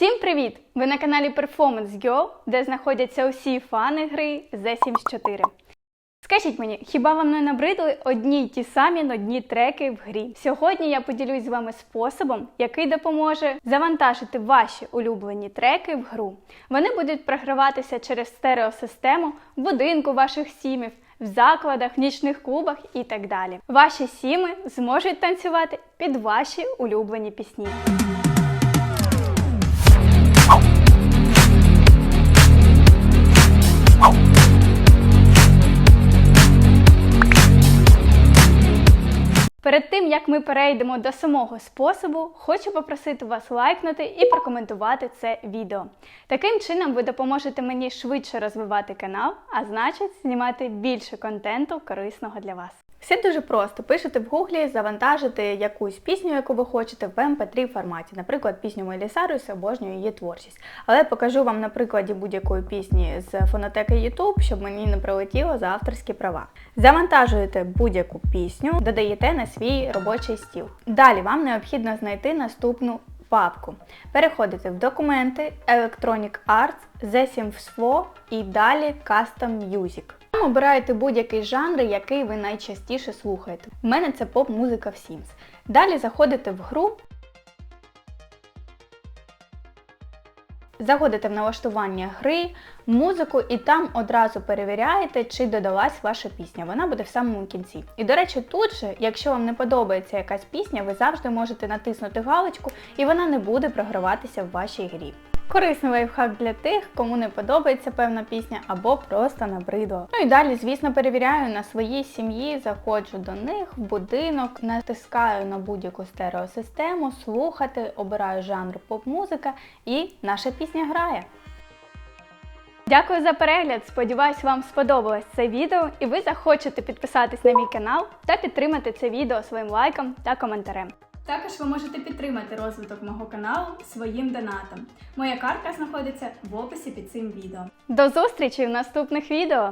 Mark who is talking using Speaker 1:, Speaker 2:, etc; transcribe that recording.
Speaker 1: Всім привіт! Ви на каналі Performance Girl, де знаходяться усі фани гри The Sims 4. Скажіть мені, хіба вам не набридли одні й ті самі нудні треки в грі? Сьогодні я поділюсь з вами способом, який допоможе завантажити ваші улюблені треки в гру. Вони будуть програватися через стереосистему в будинку ваших сімів, в закладах, в нічних клубах і так далі. Ваші сіми зможуть танцювати під ваші улюблені пісні. Перед тим як ми перейдемо до самого способу, хочу попросити вас лайкнути і прокоментувати це відео. Таким чином ви допоможете мені швидше розвивати канал, а значить знімати більше контенту корисного для вас. Все дуже просто. Пишете в гуглі, завантажите якусь пісню, яку ви хочете в MP3 форматі. Наприклад, пісню Майлі Сайрус, обожнюю її творчість. Але покажу вам на прикладі будь-якої пісні з фонотеки YouTube, щоб мені не прилетіло за авторські права. Завантажуєте будь-яку пісню, додаєте на свій робочий стіл. Далі вам необхідно знайти наступну папку. Переходите в документи, Electronic Arts, The Sims 4 і далі Custom Music. Там обираєте будь-який жанр, який ви найчастіше слухаєте. У мене це поп-музика в Sims. Далі заходите в гру, заходите в налаштування гри, музику і там одразу перевіряєте, чи додалась ваша пісня. Вона буде в самому кінці. І до речі, тут же, якщо вам не подобається якась пісня, ви завжди можете натиснути галочку і вона не буде програватися в вашій грі. Корисний лайфхак для тих, кому не подобається певна пісня або просто набридло. Ну і далі, звісно, перевіряю на своїй сім'ї, заходжу до них в будинок, натискаю на будь-яку стереосистему, слухати, обираю жанр поп-музика і наша пісня грає. Дякую за перегляд! Сподіваюсь, вам сподобалось це відео і ви захочете підписатись на мій канал та підтримати це відео своїм лайком та коментарем. Також ви можете підтримати розвиток мого каналу своїм донатом. Моя картка знаходиться в описі під цим відео. До зустрічі в наступних відео!